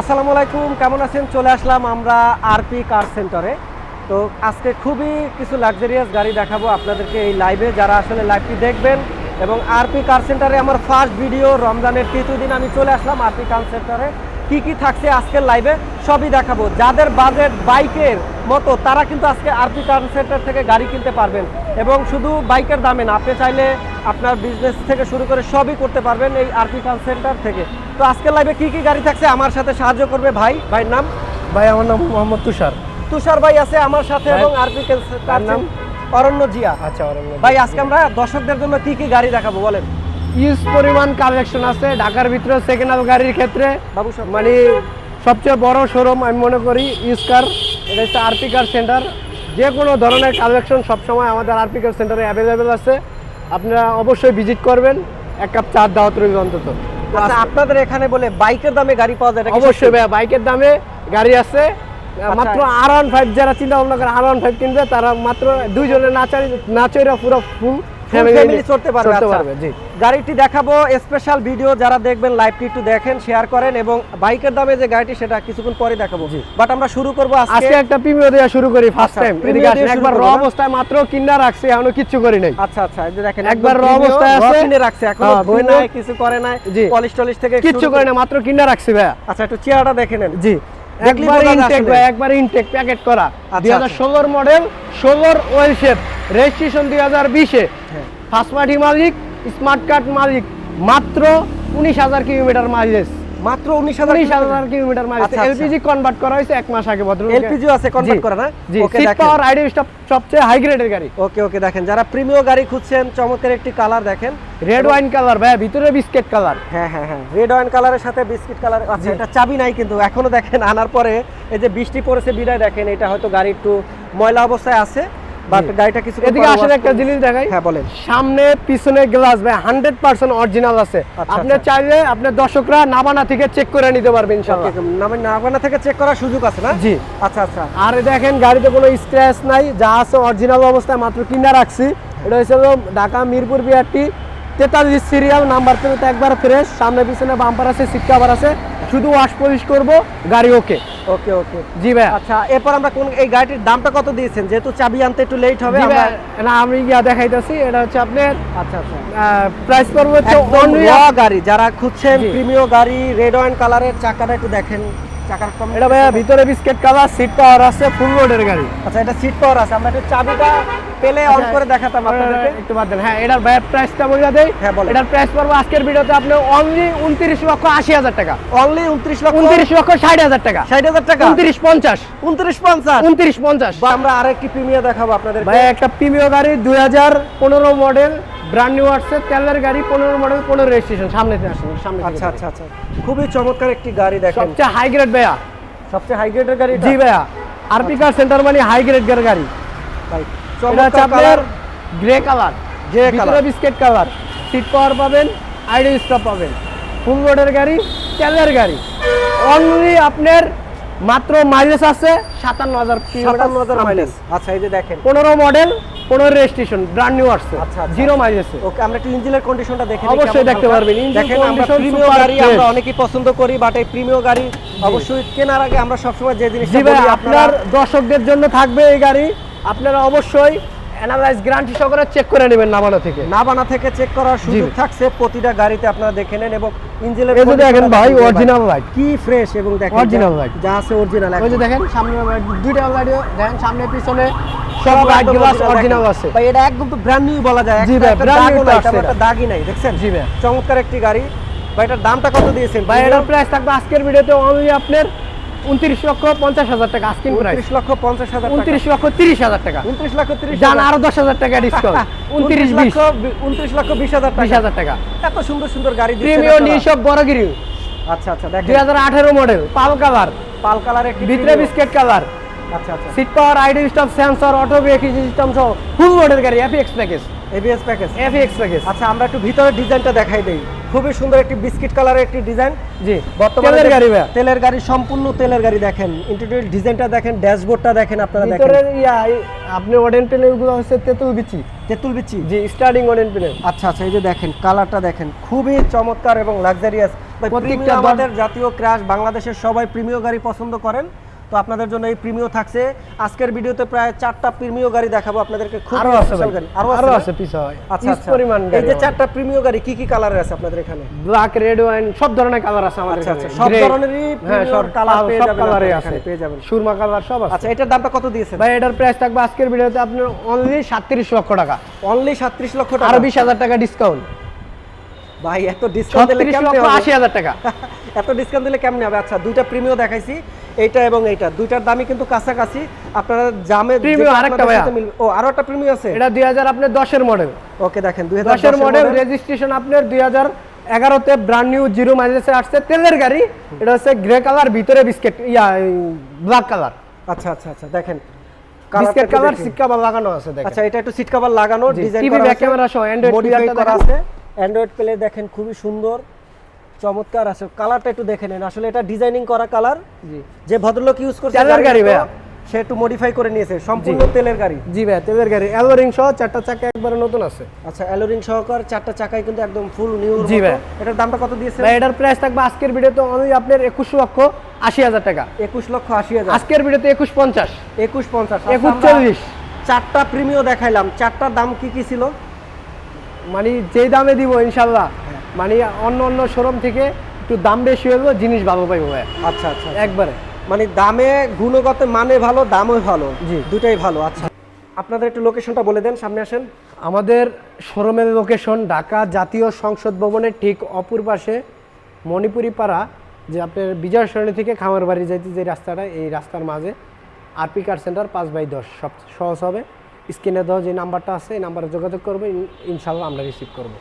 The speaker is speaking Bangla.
আসসালামু আলাইকুম, কেমন আছেন? চলে আসলাম আমরা আরপি কার সেন্টারে তো আজকে খুবই কিছু লাক্সারিয়াস গাড়ি দেখাবো আপনাদেরকে এই লাইভে যারা আসলে লাইভটি দেখবেন এবং আরপি কার সেন্টারে আমার ফার্স্ট ভিডিও রমজানের তৃতীয় দিন আমি চলে আসলাম আরপি কার সেন্টারে কি কি থাকছে আজকের লাইভে সবই দেখাবো। যাদের বাজেট বাইকের মতো, তারা কিন্তু আজকে আরপি কার সেন্টার থেকে গাড়ি কিনতে পারবেন। এবং শুধু বাইকের দামে না আপনি চাইলে আপনার বিজনেস থেকে শুরু করে সবই করতে পারবেন এই আরপি কার সেন্টার থেকে। তো আজকের লাইভে কি কি গাড়ি থাকছে আমার সাথে সাহায্য করবে ভাই? ভাইয়ের নাম? ভাই আমার নাম মোহাম্মদ তুষার। তুষার ভাই আছে আমার সাথে এবং আরপি তার নাম? অরণ্য জিয়া। আচ্ছা অরণ্য ভাই আজকে আমরা দর্শকদের জন্য কি কি গাড়ি দেখাবো বলেন? ইউজ পরিমাণ কালেকশন আছে। ঢাকার ভিতরে সেকেন্ড হ্যান্ড গাড়ির ক্ষেত্রে। বাবু মানে সবচেয়ে বড় শোরুম আমি মনে করি ইউজ কার এটা হচ্ছে আরপি কার সেন্টার যে কোনো ধরনের কালেকশন সবসময় আমাদের আরপি কার সেন্টারে অ্যাভেলেবেল আছে। আপনারা অবশ্যই ভিজিট করবেন। এক কাপ চার দাওয়াত রইবে অন্তত। আচ্ছা আপনাদের এখানে বলে বাইকের দামে গাড়ি পাওয়া যায় অবশ্যই? ভাইয়া বাইকের দামে গাড়ি আছে। মাত্র আর ওয়ান ফাইভ যারা চিন্তা ভাবনা করে আর ওয়ান ফাইভ কিনবে তারা মাত্র দুইজনের না নাচইরা পুরো ফুল family চড়তে পারবে, আচ্ছা। জি। গাড়িটি দেখাবো স্পেশাল ভিডিও যারা দেখবেন লাইভটি একটু দেখেন শেয়ার করেন এবং বাইকের দামে যে গাড়িটি সেটা কিছুক্ষণ পরে দেখাবো। বাট আমরা শুরু করব আজকে। একটা প্রিমিয়ার দিয়ে শুরু করি ফার্স্ট আচ্ছা, টাইম এদিকে আসেন একবার র অবস্থায় মাত্র কিনা রাখছি এখনও কিচ্ছু করি নাই। আচ্ছা আচ্ছা এই যে দেখেন একবার premium, অবস্থায় আছে। কিনে রাখছে এখনও হ্যাঁ, ধুই নাই কিছু করে নাই। পলিশ টলিশ থেকে শুরু করি না মাত্র কিনা রাখছি ভাইয়া। আচ্ছা একটু চেহারাটা দেখে নেন। জি। একবার ইনটেক ভাই একবার ইনটেক প্যাকেট করা। আচ্ছা, দুই হাজার ষোলোর মডেল ষোলোর ওয়েল শেপ রেজিস্ট্রেশন দুই হাজার বিশে হ্যাঁ। মালিক স্মার্ট কার্ড মালিক। মাত্র উনিশ হাজার কিলোমিটার মাইলেজ মাত্র উনিশ হাজার উনিশ হাজার কিলোমিটার। মাইলেজ আচ্ছা, আচ্ছা। এলপিজি কনভার্ট করা হয়েছে এক মাস আগে ভদ্র এলপিজি আছে কনভার্ট করা না? জি সিট পাওয়ার আইডি স্টপ সবচেয়ে হাই গ্রেডের গাড়ি। ওকে ওকে দেখেন। যারা প্রিমিয় গাড়ি খুঁজছেন চমৎকার একটি কালার দেখেন। রেড ওয়াইন কালার ভাই ভিতরে বিস্কেট কালার হ্যাঁ হ্যাঁ হ্যাঁ। রেড ওয়াইন কালারের সাথে বিস্কিট কালার আচ্ছা জি। এটা চাবি নাই কিন্তু এখনও দেখেন আনার পরে এই যে বৃষ্টি পড়েছে বিদায় দেখেন এটা হয়তো গাড়ি একটু ময়লা অবস্থায় আছে। বাট গাড়িটা কিছু এদিকে আসেন একটা জিনিস দেখাই। হ্যাঁ বলেন। সামনে পিছনে গ্লাস ভাই হান্ড্রেড পার্সেন্ট অরিজিনাল আছে। আচ্ছা, আপনি আচ্ছা। চাইলে আপনার দর্শকরা নাবানা থেকে চেক করে নিতে পারবেন নামে থেকে চেক করার সুযোগ আছে না? জি। আচ্ছা আচ্ছা। আর দেখেন গাড়িতে কোনো স্ক্র্যাচ নাই যা আছে অরিজিনাল অবস্থায় মাত্র কিনা রাখছি। এটা হচ্ছে ঢাকা মিরপুর বিআরটি। তেতাল্লিশ সিরিয়াল নাম্বার তো একবার ফ্রেশ সামনে পিছনে বাম্পার আছে সিট কাভার আছে। শুধু ওয়াশ পলিশ করব গাড়ি ওকে ওকে ওকে। জি ভাই আচ্ছা এরপর আমরা কোন এই গাড়িটির দামটা কত দিয়েছেন? যেহেতু চাবি আনতে একটু লেট হবে আমরা না আমি গিয়া দেখাইতাছি এটা হচ্ছে আপনার আচ্ছা আচ্ছা। প্রাইস পড়বে হচ্ছে একদম গাড়ি যারা খুঁজছেন। প্রিমিয় গাড়ি রেড ওয়াইন কালারের চাকাটা একটু দেখেন। চাকার কম এটা ভাইয়া ভিতরে বিস্কেট কালার সিট পাওয়ার আছে ফুল রোডের গাড়ি। আচ্ছা এটা সিট পাওয়ার আছে আমরা একটু চাবিটা পেলে অন করে দেখাতাম আপনাদেরকে। একটু বাদ দেন। হ্যাঁ এটার ভাইয়ের প্রাইসটা বলে দেই। হ্যাঁ, বলেন। এটার প্রাইস পড়বে আজকের ভিডিওতে আপনি অনলি উনত্রিশ লক্ষ আশি হাজার টাকা। অনলি উনত্রিশ লক্ষ উনত্রিশ লক্ষ ষাট হাজার টাকা। ষাট হাজার টাকা? উনত্রিশ পঞ্চাশ। উনত্রিশ পঞ্চাশ? উনত্রিশ পঞ্চাশ। বা আমরা আরেকটি প্রিমিয় দেখাবো আপনাদের ভাই একটা প্রিমিয় গাড়ি দুই হাজার পনেরো মডেল ব্র্যান্ড নিউ আসছে তেলের গাড়ি পনেরো মডেল পনেরো রেজিস্ট্রেশন সামনে আসুন সামনে আচ্ছা আচ্ছা আচ্ছা। খুবই চমৎকার একটি গাড়ি দেখেন। সবচেয়ে হাই গ্রেড ভাইয়া। সবচেয়ে হাই গ্রেডের গাড়ি জি ভাইয়া। আরপি কার সেন্টার মানে হাই গ্রেড গাড়ি। ভাই এটা হচ্ছে আপনার কালার গ্রে কালার ভিতরে colour। Biscuit colour seat power পাবেন আইডি স্টপ পাবেন। ফুল রোডের গাড়ি তেলের গাড়ি। অনলি আপনার মাত্র মাইলেজ আছে সাতান্ন হাজার সাতান্ন হাজার মাইলেজ আচ্ছা এই যে দেখেন। পনেরো মডেল পনেরো রেজিস্ট্রেশন ব্র্যান্ড নিউ আসছে। আচ্ছা। জিরো মাইলেজে ওকে আমরা একটু ইঞ্জিনের কন্ডিশনটা দেখে অবশ্যই দেখতে পারবেন। দেখেন আমরা প্রিমিয় গাড়ি আমরা অনেকেই পছন্দ করি বাট এই প্রিমিয় গাড়ি অবশ্যই কেনার আগে আমরা সবসময় যে জিনিসটা আপনার দর্শকদের জন্য থাকবে এই গাড়ি। আপনারা অবশ্যই অ্যানালাইজ গ্যারান্টি সহকারে চেক করে নেবেন নামানো থেকে। নাবানা থেকে চেক করার সুযোগ থাকছে প্রতিটা গাড়িতে আপনারা দেখে নেন এবং ইঞ্জিনের এই যে দেখেন ভাই অরিজিনাল লাইট কি ফ্রেশ এবং দেখেন যা- light। যা আছে অরিজিনাল ওই যে দেখেন সামনে দুইটা লাইট দেখেন সামনে পিছনে সব লাইট গ্লাস অরিজিনাল আছে। ভাই এটা একদম তো ব্র্যান্ড নিউ বলা যায়। জি ভাই, new দাগও তো নাই, একটা এটা। দাগই নাই দেখছেন? জি ভাই। চমৎকার একটি গাড়ি। ভাই এটার দামটা কত দিয়েছেন? ভাই এটার প্রাইস থাকবে আজকের ভিডিওতে অনলি আপনার উনত্রিশ লক্ষ পঞ্চাশ হাজার টাকা আস্কিং প্রাইস উনত্রিশ লক্ষ পঞ্চাশ হাজার উনত্রিশ লক্ষ তিরিশ হাজার টাকা। উনত্রিশ লক্ষ তিরিশ জান আরও দশ হাজার টাকা ডিসকাউন্ট উনত্রিশ বিশ। উনত্রিশ লক্ষ বিশ হাজার বিশ হাজার টাকা। এত সুন্দর সুন্দর গাড়ি নিশব বড়গিরি আচ্ছা আচ্ছা দুই হাজার আঠেরো model pearl colour pearl colour একটি ভিতরে বিস্কেট কালার আচ্ছা আচ্ছা। Seat power idle stop sensor auto brake system সহ ফুল লোডের গাড়ি FX package ABS package FX package আচ্ছা আমরা একটু ভিতরের ডিজাইনটা দেখাই দেই। খুবই সুন্দর একটি বিস্কিট কালারের একটি ডিজাইন। জি। বর্তমানে তেলের গাড়ি ভাইয়া তেলের গাড়ি সম্পূর্ণ তেলের গাড়ি দেখেন। ইন্টেরিয়র ডিজাইনটা দেখেন ড্যাশবোর্ডটা দেখেন আপনারা দেখেন। ভিতরের ইয়া আপনি ওডেন পেনেলগুলো হচ্ছে তেতুল বিচি। তেঁতুল বিচি? জি স্টার্টিং ওডেন পেনেল আচ্ছা আচ্ছা এই যে দেখেন কালারটা দেখেন খুবই চমৎকার এবং লাক্সারিয়াস ভাই, প্রত্যেকটা আমাদের জাতীয় ক্রাশ বাংলাদেশের সবাই প্রিমিয় গাড়ি পছন্দ করেন। তো আপনাদের জন্য এই প্রিমিও থাকছে। আজকের ভিডিওতে প্রায় চারটা প্রিমিয় গাড়ি দেখাবো আপনাদেরকে। খুব আরও আছে ভাই। আরও আরও আছে পিছে হয়। আচ্ছা আচ্ছা। পরিমাণ এই যে চারটা প্রিমিয় গাড়ি কি কি কালারের আছে আপনাদের এখানে? ব্ল্যাক রেড ওয়াইন সব ধরনের কালার আছে আমাদের আচ্ছা, এখানে। আচ্ছা, সব ধরনেরই হ্যাঁ সব কালার পেয়ে সব যাবেন কালারে আছে। পেয়ে যাবেন। সুরমা কালার সব আছে। আচ্ছা এটার দামটা কত দিয়েছেন? ভাই এটার প্রাইস থাকবে আজকের ভিডিওতে আপনার অনলি সাতত্রিশ লক্ষ টাকা। অনলি সাত্রিশ লক্ষ টাকা? আরও বিশ হাজার টাকা ডিসকাউন্ট ভাই এত ডিসকাউন্ট দিলে কেমনে লক্ষ হবে? আশি হাজার টাকা। এত ডিসকাউন্ট দিলে কেমনে হবে? আচ্ছা দুইটা প্রিমিয় দেখাইছি এইটা এবং এইটা। দুইটার দামই কিন্তু কাছাকাছি। আপনারা জামে Premium আরেকটা ভাইয়া। ও আরও একটা প্রিমিয় আছে? এটা দুই হাজার আপনার দশের মডেল ওকে দেখেন দুই দশের মডেল রেজিস্ট্রেশন আপনার দুই হাজার এগারোতে ব্র্যান্ড নিউ জিরো মাইলেজে আসছে। তেলের গাড়ি এটা হচ্ছে গ্রে কালার ভিতরে বিস্কেট ইয়া ব্ল্যাক কালার আচ্ছা আচ্ছা আচ্ছা দেখেন। Biscuit colour. সিট কাভার লাগানো আছে দেখেন। আচ্ছা এটা একটু সিট কভার লাগানো ডিজাইন করা back camera সহ Android মডিফাই player টা করা আছে। অ্যান্ড্রয়েড প্লে দেখেন খুবই সুন্দর। চমৎকার আছে। কালারটা একটু দেখে নেন। আসলে এটা ডিজাইনিং করা কালার জি। যে ভদ্রলোক ইউজ করছে তেলের গাড়ি ভাইয়া। সে একটু মডিফাই করে নিয়েছে। সম্পূর্ণ তেলের গাড়ি। জি ভাই তেলের গাড়ি। অ্যালো রিং সহ চারটা চাকা একবারে নতুন আছে। আচ্ছা অ্যালোরিং সহকার চারটা চাকাই কিন্তু একদম ফুল নিউ জি ভাই। এটার দামটা কত দিয়েছে ভাই এটার প্রাইস থাকবে আজকের ভিডিওতে অনলি আপনার একুশ লক্ষ আশি হাজার টাকা। একুশ লক্ষ আশি হাজার। আজকের ভিডিওতে একুশ পঞ্চাশ। একুশ পঞ্চাশ। একুশ চল্লিশ চারটা প্রিমিয় দেখাইলাম। চারটার দাম কি কি ছিল? মানে যেই দামে দিব ইনশাল্লাহ। মানে অন্য অন্য শোরুম থেকে একটু দাম বেশি হইব জিনিস ভালো পাইবো ভাই। আচ্ছা আচ্ছা একবারে। মানে দামে গুণগত মানে ভালো দামও ভালো। জি। দুটাই ভালো আচ্ছা। আপনাদের একটু লোকেশনটা বলে দেন সামনে আসেন। আমাদের শোরুমের লোকেশন ঢাকা জাতীয় সংসদ ভবনের ঠিক অপর পাশে মণিপুরি পাড়া যে আপনার বিজয় সরণি থেকে খামার বাড়ি যাইতে যে রাস্তাটা এই রাস্তার মাঝে আরপি কার সেন্টার পাঁচ বাই দশ। সব সহজ হবে। স্ক্রিনে দেওয়া যে নাম্বারটা আছে এই নাম্বারে যোগাযোগ করবে ইনশাল্লাহ আমরা রিসিভ করব।